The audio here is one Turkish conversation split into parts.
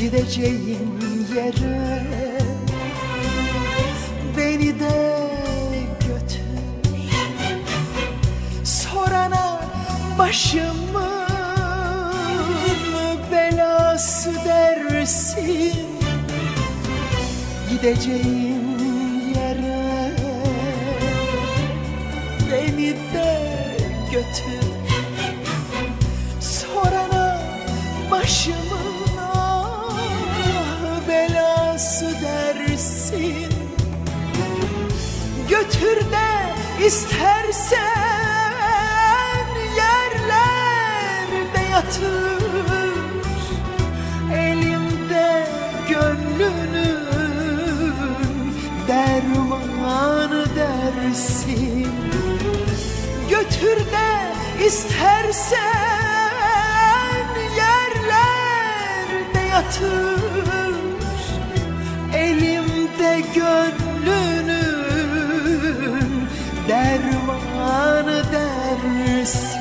Gideceğim yere. Beni de götür. Sorana başımın belası dersin. Gideceğim yere. Beni de götür. Sorana başımın istersen yerlerde yatır Elimde gönlünün dermanı dersin. Götür de istersen yerlerde yatır Elimde gönlünün dersin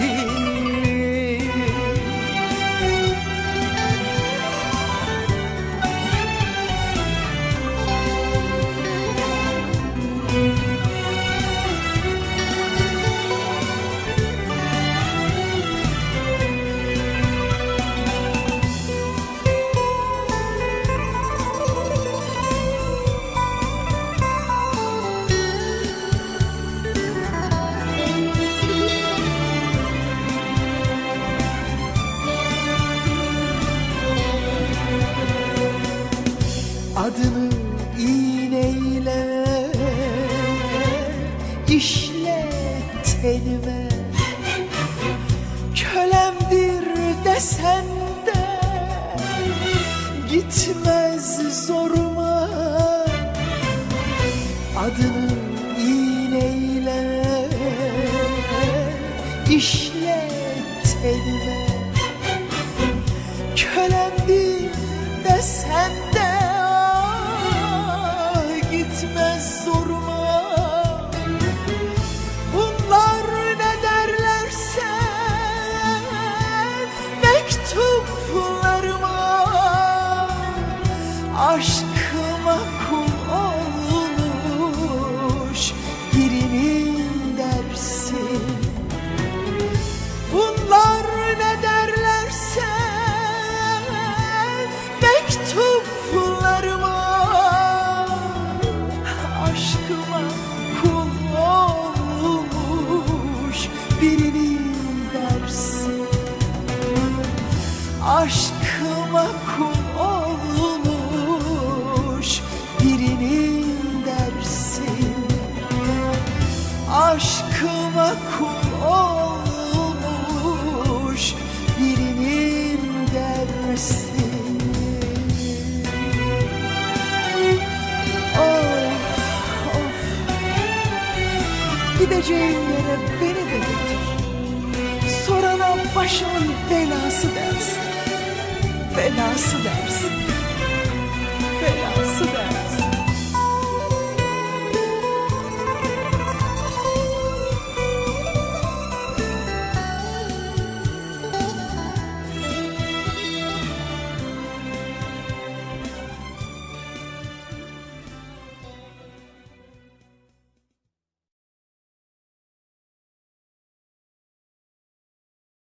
işle tenime Kölemdir desen de gitmez zoruma. Adını iğneyle işle tenime Aşkıma kul olmuş birinin dersin Bunlar ne derlerse mektuplarıma. Aşkıma kul olmuş birinin dersin Aşkıma Gideceğim yere beni de götür Sorana başımın belası dersin. Belası dersin